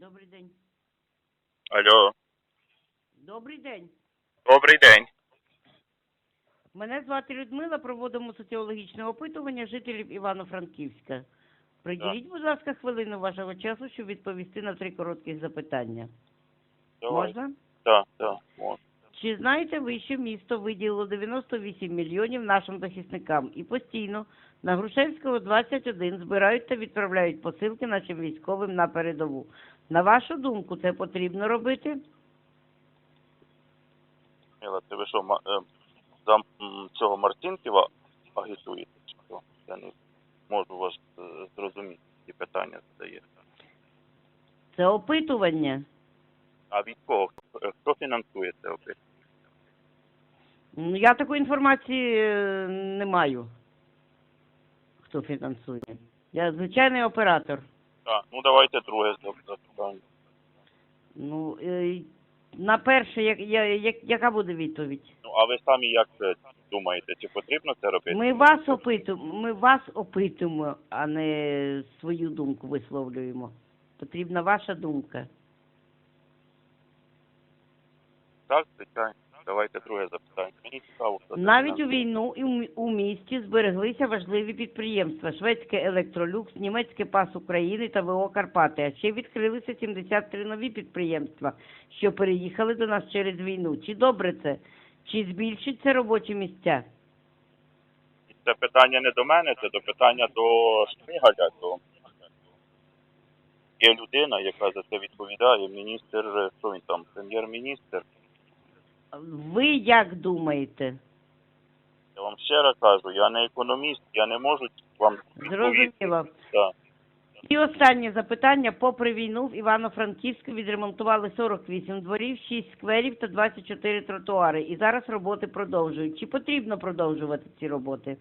Добрий день. Алло, Добрий день. добрий день. Мене звати Людмила. Проводимо соціологічне опитування жителів Івано-Франківська. Приділіть, будь ласка, хвилину вашого часу, щоб відповісти на три коротких запитання. Давай. Можна? Так, так, можна. Чи знаєте ви, що місто виділило 98 мільйонів нашим захисникам і постійно на Грушевського 21 збирають та відправляють посилки нашим військовим на передову? На вашу думку, це потрібно робити? Міла, це ви що, ма- е, за м, цього Мартинківа агітуєте? Чи що? Я не можу вас е, зрозуміти, які питання задаєте. Це опитування. А від кого? Хто- е, Хто фінансує це опит? Ну, Я такої інформації е, не маю. Хто фінансує? Я звичайний оператор. Так, ну давайте друге за- запитання. Ну, е, на перше, як, я, як, яка буде відповідь? Ну, а ви самі як це думаєте, чи потрібно це робити? Ми вас опитуємо, ми вас опитуємо, а не свою думку висловлюємо. Потрібна ваша думка. Так, звичайно. Давайте друге запитання. Мені цікаво, хто це Навіть у фінансує. війну і у- у місті збереглися важливі підприємства: шведське Електролюкс, німецьке Пас України та ВО Карпати. А ще відкрилися 73 нові підприємства, що переїхали до нас через війну. Чи добре це? Чи збільшить це робочі місця? Це питання не до мене, це до питання до Шмигаля. То є людина, яка за це відповідає, міністр, е, що він там, прем'єр-міністр. Ви як думаєте? Я вам ще раз кажу, я не економіст, я не можу вам відповісти. Зрозуміло. Так. І останнє запитання. Попри війну в Івано-Франківську відремонтували 48 дворів, 6 скверів та 24 тротуари. І зараз роботи продовжують. Чи потрібно продовжувати ці роботи?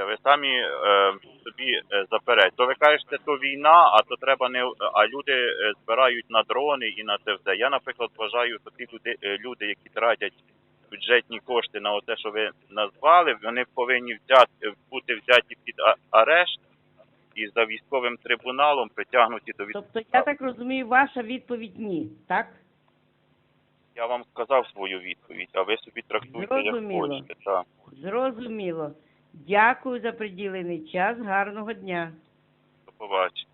Це Ви самі е, собі е. То ви кажете, то війна, а то треба не а люди е, збирають на дрони і на це все. Я, наприклад, вважаю, що ті люди, е, люди, які тратять бюджетні кошти на те, що ви назвали, вони повинні взяти бути взяті під арешт і за військовим трибуналом притягнуті до від... Тобто, я так розумію, ваша відповідь ні, так? Я вам сказав свою відповідь, а ви собі трактуйте як хочете. Так. Зрозуміло. Дякую за приділений час. Гарного дня. До побачення.